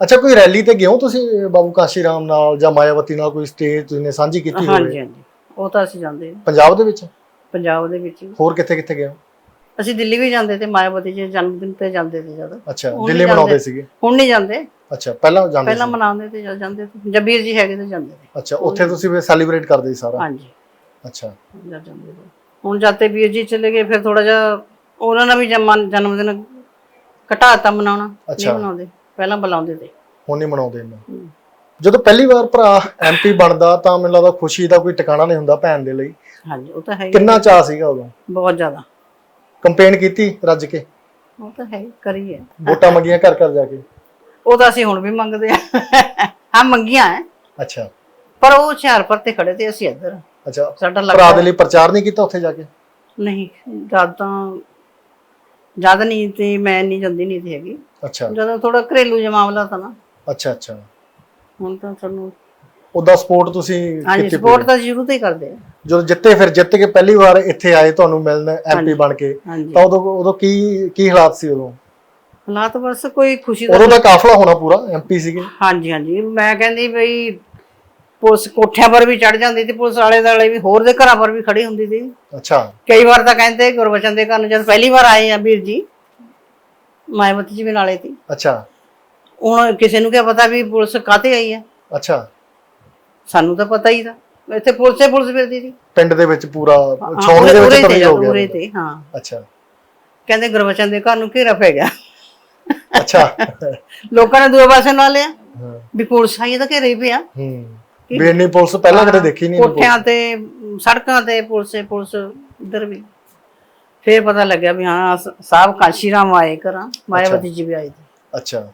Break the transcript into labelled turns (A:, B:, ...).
A: ਅੱਛਾ ਕੋਈ ਰੈਲੀ ਤੇ ਗਏ ਹੋ ਤੁਸੀਂ ਬਾਬੂ ਕਾਸ਼ੀ ਰਾਮ ਨਾਲ ਜਾਂ ਮਾਇਆਵਤੀ ਨਾਲ ਕੋਈ ਸਟੇਜ ਤੁਸੀਂ ਨੇ ਸਾਂਝੀ ਕੀਤੀ
B: ਹਾਂਜੀ
A: ਹੋਵੇ?
B: ਹਾਂਜੀ ਉਹ ਤਾਂ ਅਸੀਂ ਜਾਂਦੇ ਹਾਂ।
A: ਪੰਜਾਬ ਦੇ ਵਿੱਚ?
B: ਪੰਜਾਬ ਦੇ ਵਿੱਚ।
A: ਹੋਰ ਕਿੱਥੇ ਕਿੱਥੇ ਗਏ ਹੋ
B: ਅਸੀਂ ਦਿੱਲੀ ਵੀ ਜਾਂਦੇ ਤੇ ਮਾਇਆਵਤੀ ਦੇ ਜਨਮ ਦਿਨ ਤੇ ਜਾਂਦੇ ਤੇ ਜਦੋਂ
A: ਅੱਛਾ
B: ਉਹ
A: ਦਿੱਲੀ ਮਨਾਉਂਦੇ
B: ਜਾਂਦੇ।
A: ਸੀਗੇ?
B: ਹੁਣ ਨਹੀਂ ਜਾਂਦੇ।
A: ਅੱਛਾ ਪਹਿਲਾਂ ਜਾਂਦੇ
B: ਪਹਿਲਾਂ
A: ਸੀ?
B: ਮਨਾਉਂਦੇ ਤੇ ਜਦ ਜਾਂਦੇ ਤੇ ਜਬੀਰ ਜੀ ਹੈਗੇ ਤੇ ਜਾਂਦੇ ਤੇ
A: ਅੱਛਾ ਉੱਥੇ ਤੁਸੀਂ ਵੀ ਸੈਲੀਬ੍ਰੇਟ ਕਰਦੇ ਸੀ ਸਾਰਾ?
B: ਹਾਂਜੀ।
A: ਅੱਛਾ।
B: ਜਦ ਜਾਂਦੇ ਤੇ ਹੁਣ ਜਾਤੇ ਵੀਰ ਜੀ ਚਲੇ ਗਏ ਫਿਰ ਥੋੜਾ ਜਿਹਾ ਉਹਨਾਂ ਦਾ ਵੀ ਜਨਮ ਦਿਨ ਘਟਾਤਾ ਮਨਾਉਣਾ। ਨਹੀਂ। ਮਨਾਉਂਦੇ। ਪਹਿਲਾਂ ਬੁਲਾਉਂਦੇ ਤੇ।
A: ਹੁਣ ਨਹੀਂ ਮਨਾਉਂਦੇ ਇੰਨਾ। ਜਦੋਂ ਪਹਿਲੀ ਵਾਰ ਭਰਾ ਐਮਪੀ ਬਣਦਾ ਤਾਂ ਮੈਨੂੰ ਲੱਗਦਾ ਖੁਸ਼ੀ ਦਾ ਕੋਈ ਟਿਕਾਣਾ ਨਹੀਂ ਹੁੰਦਾ ਭੈਣ ਦੇ ਲਈ।
B: ਹਾਂਜੀ ਉਹ ਤਾਂ ਹੈ ਹੀ।
A: ਕਿੰਨਾ ਚਾਹ ਸੀਗਾ ਉਦੋਂ?
B: ਬਹੁਤ ਜ਼ਿਆਦਾ।
A: ਕੰਪੇਨ ਕੀਤੀ ਰੱਜ ਕੇ?
B: ਉਹ ਤਾਂ ਹੈ ਹੀ, ਕਰੀ ਹੈ।
A: ਵੋਟਾਂ ਮੰਗੀਆਂ ਘਰ ਘਰ ਜਾ ਕੇ?
B: ਉਹ ਤਾਂ ਅਸੀਂ ਹੁਣ ਵੀ ਮੰਗਦੇ ਆ ਹਾਂ ਮੰਗੀਆਂ ਹੈ।
A: ਅੱਛਾ।
B: ਪਰ ਉਹ ਹੁਸ਼ਿਆਰਪੁਰ ਤੇ ਖੜੇ ਤੇ ਅਸੀਂ ਇੱਧਰ।
A: ਅੱਛਾ।
B: ਸਾਡਾ
A: ਭਰਾ
B: ਲੱਗਦਾ
A: ਦੇ ਲਈ ਪ੍ਰਚਾਰ ਨਹੀਂ ਕੀਤਾ ਉੱਥੇ ਜਾ ਕੇ?
B: ਨਹੀਂ ਜਦ ਤਾਂ ਜਦ ਨਹੀਂ ਤੇ ਮੈਂ ਨਹੀਂ ਜਾਂਦੀ ਨਹੀਂ ਤੇ ਹੈਗੀ।
A: ਅੱਛਾ।
B: ਜਦੋਂ ਥੋੜਾ ਘਰੇਲੂ ਜਿਹਾ ਮਾਮਲਾ ਤਾਂ ਨਾ।
A: ਅੱਛਾ ਅੱਛਾ।
B: ਹੁਣ ਤਾਂ ਸਾਨੂੰ
A: ਉਹਦਾ ਸਪੋਰਟ ਤੁਸੀਂ
B: ਹਾਂਜੀ
A: ਕੀਤੀ
B: ਸਪੋਰਟ ਤਾਂ ਸ਼ੁਰੂ ਤੋਂ ਹੀ ਕਰਦੇ ਆ।
A: ਜਦੋਂ ਜਿੱਤੇ ਫਿਰ ਜਿੱਤ ਕੇ ਪਹਿਲੀ ਵਾਰ ਇੱਥੇ ਆਏ ਤੁਹਾਨੂੰ ਮਿਲਣ ਐਮਪੀ ਬਣ ਕੇ
B: ਹਾਂਜੀ।
A: ਤਾਂ ਉਦੋਂ ਉਦੋਂ ਕੀ ਕੀ ਹਾਲਾਤ ਸੀ ਉਦੋਂ?
B: ਹਾਲਾਤ ਬਸ ਕੋਈ ਖੁਸ਼ੀ ਦਾ
A: ਉਦੋਂ ਦਾ ਕਾਫਲਾ ਹੋਣਾ ਪੂਰਾ ਐਮਪੀ ਸੀਗੇ?
B: ਹਾਂਜੀ ਹਾਂਜੀ। ਮੈਂ ਕਹਿੰਦੀ ਬਈ ਪੁਲਿਸ ਕੋਠਿਆਂ ਪਰ ਵੀ ਚੜ ਜਾਂਦੀ ਤੇ ਪੁਲਿਸ ਵਾਲੇ ਦਾਲੇ ਵੀ ਹੋਰ ਦੇ ਘਰਾਂ ਪਰ ਵੀ ਖੜੀ ਹੁੰਦੀ ਸੀ।
A: ਅੱਛਾ।
B: ਕਈ ਵਾਰ ਤਾਂ ਕਹਿੰਦੇ ਗੁਰਬਚਨ ਦੇ ਘਰ ਨੂੰ ਜਦ ਪਹਿਲੀ ਵਾਰ ਆਏ ਆ ਵੀਰ ਜੀ ਮਾਇਮਤੀ ਜੀ ਵੀ ਨਾਲੇ ਸੀ।
A: ਅੱਛਾ।
B: ਹੁਣ ਕਿਸੇ ਨੂੰ ਕੀ ਪਤਾ ਵੀ ਪੁਲਿਸ ਕਾਤੇ ਆਈ ਹੈ
A: ਅੱਛਾ।
B: ਸਾਨੂੰ ਤਾਂ ਪਤਾ ਹੀ ਤਾਂ। ਇੱਥੇ ਪੁਲਿਸੇ ਪੁਲਿਸ ਫਿਰਦੀ ਸੀ।
A: ਪਿੰਡ ਦੇ ਵਿੱਚ ਪੂਰਾ ਛਾਉਣੀ ਦੇ ਵਿੱਚ ਤਬਦੀਲ ਹੋ ਗਿਆ
B: ਤੇ ਹਾਂ।
A: ਅੱਛਾ।
B: ਕਹਿੰਦੇ ਗੁਰਬਚਨ ਦੇ ਘਰ ਨੂੰ ਘੇਰਾ ਪੈ ਗਿਆ।
A: ਅੱਛਾ।
B: ਲੋਕਾਂ ਨੇ ਦੂਏ ਪਾਸੇ ਲਾ ਲਿਆ। ਵੀ ਪੁਲਿਸ ਆਈ ਤਾਂ ਘੇਰੇ ਹੀ ਪਿਆ।
A: ਹੂੰ। ਵੀ ਇੰਨੀ ਪੁਲਿਸ ਪਹਿਲਾਂ ਕਦੇ ਦੇਖੀ ਨਹੀਂ
B: ਕੋਠਿਆਂ ਤੇ ਸੜਕਾਂ ਤੇ ਪੁਲਿਸੇ ਪੁਲਿਸ ਇੱਧਰ ਵੀ। ਫੇਰ ਪਤਾ ਲੱਗਿਆ ਵੀ ਹਾਂ ਸ- ਸਾਹਿਬ ਕਾਂਸ਼ੀ ਰਾਮ ਆਏ ਕਰਾਂ ਮਾਇਆਵਤੀ ਜੀ ਵੀ ਆਏ ਸੀ।
A: ਅੱਛਾ।